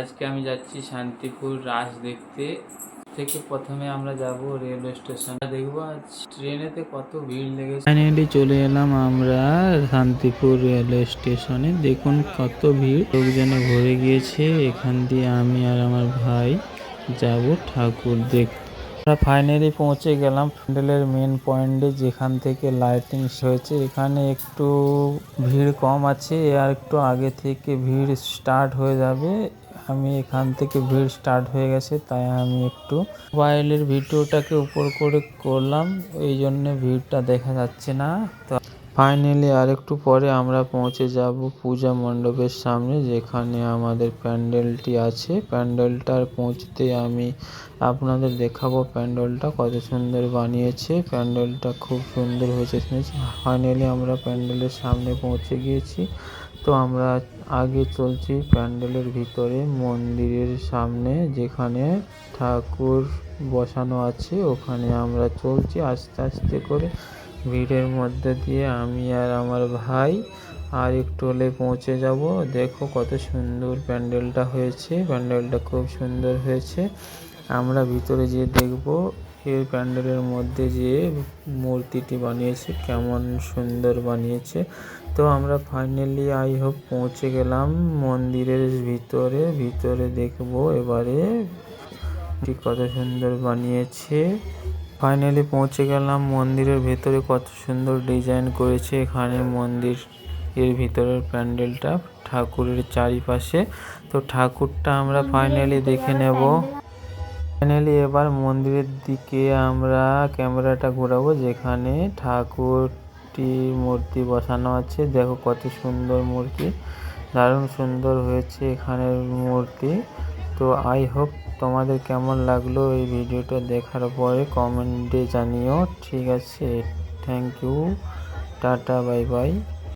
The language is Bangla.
আজকে আমি যাচ্ছি শান্তিপুর রাস দেখতে। থেকে প্রথমে আমরা যাব রেলওয়ে স্টেশন। দেখব আজ ট্রেনেতে কত ভিড় লেগেছে। ফাইনালি চলে এলাম আমরা শান্তিপুর রেলওয়ে স্টেশনে। দেখুন কত ভিড়। লোকজনে ভরে গিয়েছে। এখান দিয়ে আমি আর আমার ভাই যাব ঠাকুর দেখতে। আমরা ফাইনালি পৌঁছে গেলাম প্যান্ডেলের মেন পয়েন্টে যেখান থেকে লাইটিং হয়েছে। এখানে একটু ভিড় কম আছে। আর একটু আগে থেকে ভিড় স্টার্ট হয়ে যাবে। আমি এখান থেকে ভিড় স্টার্ট হয়ে গেছে, তাই আমি একটু মোবাইলের ভিডিওটাকে উপর করে করলাম, এই জন্য ভিড়টা দেখা যাচ্ছে না। তো ফাইনালি আর একটু পরে আমরা পৌঁছে যাব পূজা মণ্ডপের সামনে, যেখানে আমাদের প্যান্ডেলটি আছে। প্যান্ডেলটার পৌঁছতে আমি আপনাদের দেখাবো প্যান্ডেলটা কত সুন্দর বানিয়েছে, প্যান্ডেলটা খুব সুন্দর হয়েছে। শুনেছি ফাইনালি আমরা প্যান্ডেলের সামনে পৌঁছে গিয়েছি। তো আমরা আগে চলছি প্যান্ডেলের ভিতরে, মন্দিরের সামনে, যেখানে ঠাকুর বসানো আছে, ওখানে আমরা চলছি আস্তে আস্তে করে। ভিড়ের মধ্যে দিয়ে আমি আর আমার ভাই আর একটু হলে পৌঁছে যাব। দেখো কত সুন্দর প্যান্ডেলটা হয়েছে, প্যান্ডেলটা খুব সুন্দর হয়েছে। আমরা ভিতরে যেয়ে দেখব এই প্যান্ডেলের মধ্যে যে মূর্তিটি বানিয়েছে, কেমন সুন্দর বানিয়েছে। তো আমরা ফাইনালি আই হোপ পৌঁছে গেলাম মন্দিরের ভিতরে। ভিতরে দেখব এবারে ঠিক কত সুন্দর বানিয়েছে। ফাইনালি পৌঁছে গেলাম মন্দিরের ভেতরে কত সুন্দর ডিজাইন করেছে। এখানে মন্দির এর ভিতরের প্যান্ডেলটা ঠাকুরের চারিপাশে। তো ঠাকুরটা আমরা ফাইনালি দেখে নেব। ফাইনালি এবার মন্দিরের দিকে আমরা ক্যামেরাটা ঘোরাবো, যেখানে ঠাকুরটি মূর্তি বসানো আছে। দেখো কত সুন্দর মূর্তি, দারুণ সুন্দর হয়েছে এখানের মূর্তি। তো আই হোপ তোমাদের কেমন লাগল এই ভিডিওটা দেখার পরে কমেন্টে জানিও। ঠিক আছে thank you tata bye bye